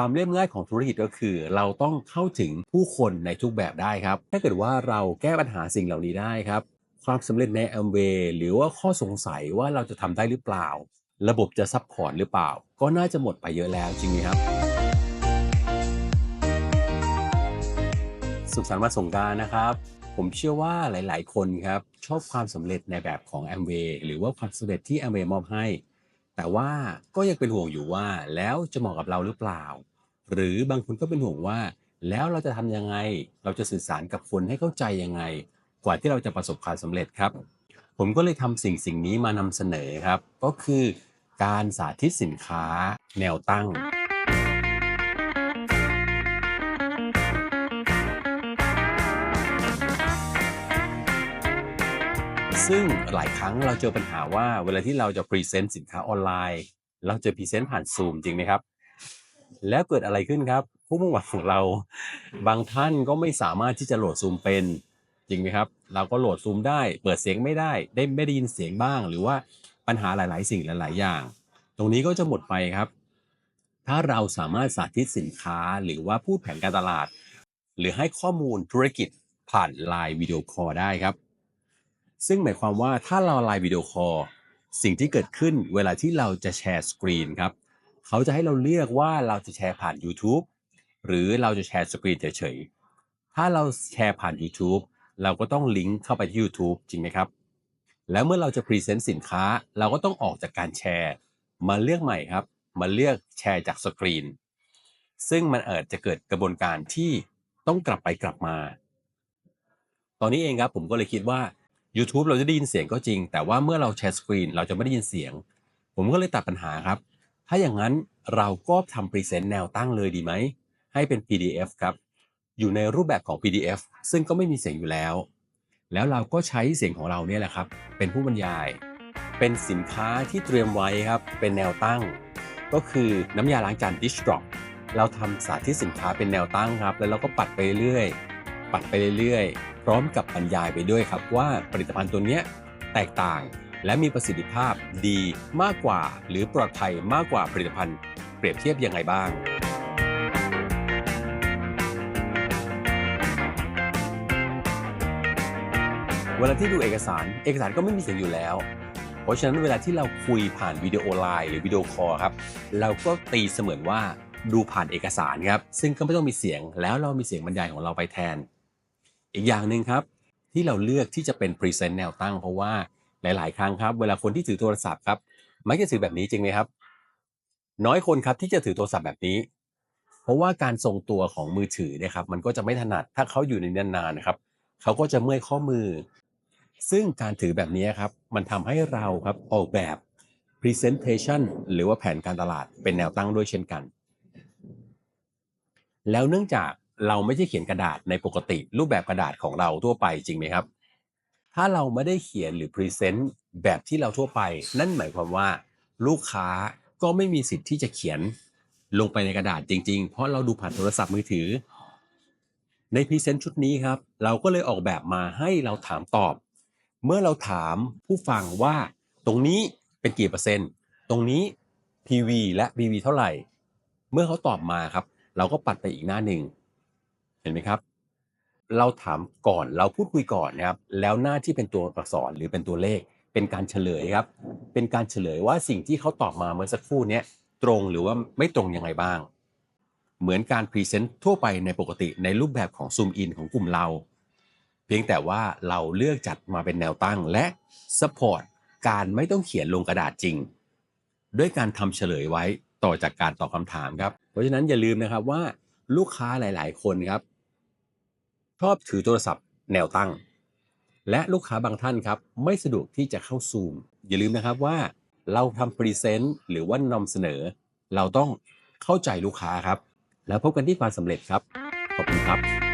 ความเรียบง่ายของธุรกิจก็คือ เราต้องเข้าถึงผู้คนในทุกแบบได้ครับ ถ้าเกิดว่าเราแก้ปัญหาสิ่งเหล่านี้ได้ครับ ความสำเร็จใน a อ w a y หรือว่าข้อสงสัยว่าเราจะทำได้หรือเปล่า ระบบจะซัพพอร์ตหรือเปล่า ก็น่าจะหมดไปเยอะแล้วจริงไหมครับ สุขสันต์วันสงการนะครับผมเชื่อว่าหลาย ๆ คนครับ ชอบความสำเร็จในแบบของ a อ w a y หรือว่าความสำเร็จที่ a อ w a y มอบให้ แต่ว่าก็ยังเป็นห่วงอยู่ว่าแล้วจะเหมาะกับเราหรือเปล่า หรือบางคนก็เป็นห่วงว่า แล้วเราจะทำยังไง เราจะสื่อสารกับคนให้เข้าใจยังไง กว่าที่เราจะประสบความสำเร็จครับ ผมก็เลยทำสิ่งสิ่งนี้มานำเสนอครับ ก็คือการสาธิตสินค้าแนวตั้ง ซึ่งหลายครั้งเราเจอปัญหาว่าเวลาที่เราจะพรีเซนต์สินค้าออนไลน์ เราจะพรีเซนต์ผ่านซูมจริงไหมครับ แล้วเกิดอะไรขึ้นครับ ผู้มุ่งหวังของเรา บางท่านก็ไม่สามารถที่จะโหลดซูมเป็นจริงไหมครับ เราก็โหลดซูมได้ เปิดเสียงไม่ได้ ได้ไม่ได้ยินเสียงบ้าง หรือว่าปัญหาหลาย ๆ สิ่งหลาย ๆ อย่าง ตรงนี้ก็จะหมดไปครับ ถ้าเราสามารถสาธิตสินค้าหรือว่าพูดแผนการตลาด หรือให้ข้อมูลธุรกิจผ่านไลน์วิดีโอคอลได้ครับ ซึ่งหมายความว่าถ้าเราไลน์วิดีโอคอลสิ่งที่เกิดขึ้นเวลาที่เราจะแชร์สกรีนครับเขาจะให้เราเลือกว่าเราจะแชร์ผ่าน YouTube หรือเราจะแชร์สกรีนเฉยๆ ถ้าเราแชร์ผ่าน YouTube เราก็ต้องลิงก์เข้าไปที่ YouTube จริงไหมครับ แล้วเมื่อเราจะพรีเซนต์สินค้า เราก็ต้องออกจากการแชร์ มาเลือกใหม่ครับ มาเลือกแชร์จากสกรีน ซึ่งมันอาจจะเกิดกระบวนการที่ต้องกลับไปกลับมา ตอนนี้เองครับผมก็เลยคิดว่า YouTube เราจะได้ยินเสียงก็จริง แต่ว่าเมื่อเราแชร์สกรีนเราจะไม่ได้ยินเสียง ผมก็เลยตัดปัญหาครับ ถ้าอย่างนั้นเราก็ทำพรีเซนต์แนวตั้งเลยดีไหม ให้เป็น PDF ครับ อยู่ในรูปแบบของ PDF ซึ่งก็ไม่มีเสียงอยู่แล้ว แล้วเราก็ใช้เสียงของเราเนี่ยแหละครับ เป็นผู้บรรยาย เป็นสินค้าที่เตรียมไว้ครับ เป็นแนวตั้ง ก็คือน้ำยาล้างจาน Dish Drop เราทำสาธิตสินค้าเป็นแนวตั้งครับ แล้วเราก็ปัดไปเรื่อย ปัดไปเรื่อย ร้อมกับบรรยายไปด้วยครับว่าผลิตภัณฑ์ตัวนี้แตกต่าง และมีประสิทธิภาพดีมากกว่า หรือปลอดภัยมากกว่าผลิตภัณฑ์เปรียบเทียบยังไงบ้างเวลาที่ดูเอกสาร เอกสารก็ไม่มีเสียงอยู่แล้ว เพราะฉะนั้นเวลาที่เราคุยผ่านวิดีโอไลน์หรือวิดีโอคอลครับ เราก็ตีเสมือนว่าดูผ่านเอกสารครับ ซึ่งก็ไม่ต้องมีเสียง แล้วเรามีเสียงบรรยายของเราไปแทน อีกอย่างหนึ่งครับ ที่เราเลือกที่จะเป็นพรีเซนต์แนวตั้งเพราะว่าหลาย ๆ ครั้งครับ เวลาคนที่ถือโทรศัพท์ครับมักจะถือแบบนี้จริงไหมครับ น้อยคนครับที่จะถือโทรศัพท์แบบนี้ เพราะว่าการทรงตัวของมือถือเนะครับ มันก็จะไม่ถนัดถ้าเขาอยู่ในนานๆนะครับเขาก็จะเมื่อยข้อมือ ซึ่งการถือแบบนี้ครับ มันทำให้เราครับออกแบบ Presentation หรือว่าแผนการตลาดเป็นแนวตั้งด้วยเช่นกัน แล้วเนื่องจาก เราไม่ใช่เขียนกระดาษในปกติรูปแบบกระดาษของเราทั่วไปจริงไหมครับ ถ้าเราไม่ได้เขียนหรือพรีเซนต์แบบที่เราทั่วไป นั่นหมายความว่าลูกค้าก็ไม่มีสิทธิ์ที่จะเขียนลงไปในกระดาษจริง ๆ เพราะเราดูผ่านโทรศัพท์มือถือ ในพรีเซนต์ชุดนี้ครับ เราก็เลยออกแบบมาให้เราถามตอบ เมื่อเราถามผู้ฟังว่า ตรงนี้เป็นกี่เปอร์เซ็นต์ ตรงนี้ PV และ BV เท่าไหร่ เมื่อเขาตอบมาครับ เราก็ปัดไปอีกหน้าหนึ่ง เห็นไหมครับ เราถามก่อนเราพูดคุยก่อนนะครับ แล้วหน้าที่เป็นตัวอักษรหรือเป็นตัวเลข เป็นการเฉลยครับ เป็นการเฉลยว่าสิ่งที่เขาตอบมาเมื่อสักครู่เนี้ยตรงหรือว่าไม่ตรงยังไงบ้าง เหมือนการพรีเซนต์ทั่วไปในปกติในรูปแบบของซูมอินของกลุ่มเรา เพียงแต่ว่าเราเลือกจัดมาเป็นแนวตั้งและ support การไม่ต้องเขียนลงกระดาษจริง ด้วยการทำเฉลยไว้ต่อจากการตอบคำถามครับ เพราะฉะนั้นอย่าลืมนะครับว่าลูกค้าหลาย ๆ คนครับ ชอบถือโทรศัพท์แนวตั้ง และลูกค้าบางท่านครับ ไม่สะดวกที่จะเข้าซูม อย่าลืมนะครับว่าเราทำพรีเซนต์หรือว่านำเสนอ เราต้องเข้าใจลูกค้าครับ แล้วพบกันที่ความสำเร็จครับ ขอบคุณครับ